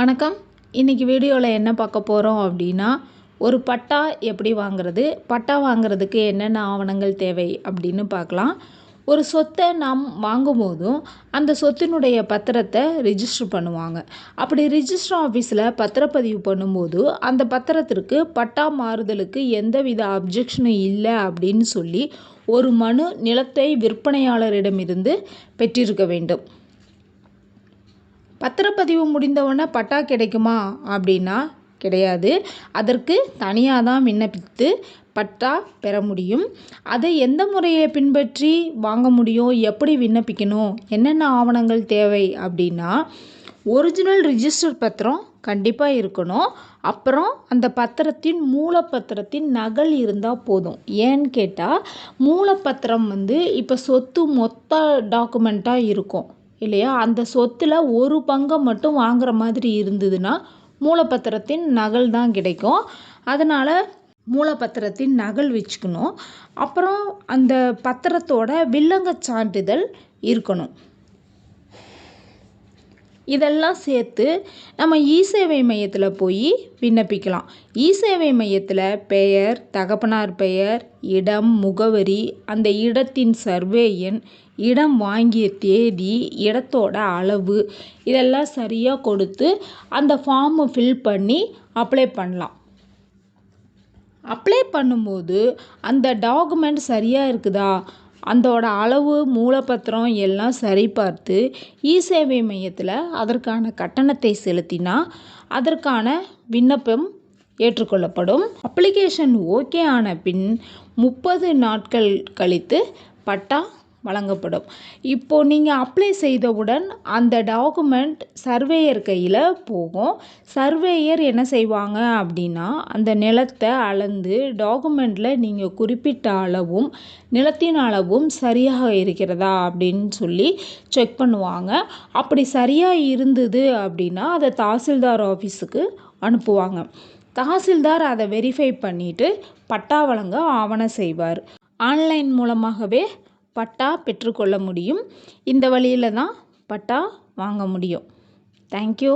வணக்கம். இன்றைக்கி வீடியோவில் என்ன பார்க்க போகிறோம் அப்படின்னா ஒரு பட்டா எப்படி வாங்குறது பட்டா வாங்குறதுக்கு என்னென்ன ஆவணங்கள் தேவை அப்படின்னு பார்க்கலாம். ஒரு சொத்தை நாம் வாங்கும்போதும் அந்த சொத்தினுடைய பத்திரத்தை ரிஜிஸ்டர் பண்ணுவாங்க. அப்படி ரிஜிஸ்டர் ஆஃபீஸில் பத்திரப்பதிவு பண்ணும்போது அந்த பத்திரத்திற்கு பட்டா மாறுதலுக்கு எந்தவித அப்ஜெக்ஷனும் இல்லை அப்படின்னு சொல்லி ஒரு மனு நிலத்தை விற்பனையாளரிடமிருந்து பெற்றிருக்க வேண்டும். பத்திரப்பதிவு முடிந்தவுடனே பட்டா கிடைக்குமா? அப்படின்னா கிடையாது. அதற்கு தனியாக தான் விண்ணப்பித்து பட்டா பெற முடியும். அதை எந்த முறையை பின்பற்றி வாங்க முடியும்? எப்படி விண்ணப்பிக்கணும்? என்னென்ன ஆவணங்கள் தேவை? அப்படின்னா ஒரிஜினல் ரிஜிஸ்டர் பத்திரம் கண்டிப்பாக இருக்கணும். அப்புறம் அந்த பத்திரத்தின் மூலப்பத்திரத்தின் நகல் இருந்தால் போதும். ஏன்னு கேட்டால் மூலப்பத்திரம் வந்து இப்போ சொத்து மொத்த டாக்குமெண்ட்டாக இருக்கும். இல்லையா? அந்த சொத்தில் ஒரு பங்கை மட்டும் வாங்குற மாதிரி இருந்ததுன்னா மூலப்பத்திரத்தின் நகல் தான் கிடைக்கும். அதனால் மூலப்பத்திரத்தின் நகல் வச்சுக்கணும். அப்புறம் அந்த பத்திரத்தோட வில்லங்க சான்றிதழ் இருக்கணும். இதெல்லாம் சேர்த்து நம்ம இ சேவை மையத்தில் போய் விண்ணப்பிக்கலாம். இ சேவை மையத்தில் பெயர் தகப்பனார் பெயர் இடம் முகவரி அந்த இடத்தின் சர்வே எண் இடம் வாங்கிய தேதி இடத்தோட அளவு இதெல்லாம் சரியாக கொடுத்து அந்த ஃபார்மை ஃபில் பண்ணி அப்ளை பண்ணலாம். அப்ளை பண்ணும்போது அந்த டாக்குமெண்ட் சரியாக இருக்குதா? அதோட அளவு மூலப்பத்திரம் எல்லாம் சரிபார்த்து இ சேவை மையத்தில் அதற்கான கட்டணத்தை செலுத்தினா அதற்கான விண்ணப்பம் ஏற்றுக்கொள்ளப்படும். அப்ளிகேஷன் ஓகே ஆன பின் முப்பது நாட்கள் கழித்து பட்டா வழங்கப்படும். இப்போது நீங்கள் அப்ளை செய்தவுடன் அந்த டாக்குமெண்ட் சர்வேயர் கையில் போகும். சர்வேயர் என்ன செய்வாங்க அப்படின்னா அந்த நிலத்தை அளந்து டாக்குமெண்ட்டில் நீங்கள் குறிப்பிட்ட அளவும் நிலத்தின் அளவும் சரியாக இருக்கிறதா அப்படின்னு சொல்லி செக் பண்ணுவாங்க. அப்படி சரியாக இருந்தது அப்படின்னா அதை தாசில்தார் ஆஃபீஸுக்கு அனுப்புவாங்க. தாசில்தார் அதை வெரிஃபை பண்ணிவிட்டு பட்டா வழங்க ஆவணம் செய்வார். ஆன்லைன் மூலமாகவே பட்டா பெற்றுக்கொள்ள முடியும். இந்த வழியில் தான் பட்டா வாங்க முடியும். தேங்க்யூ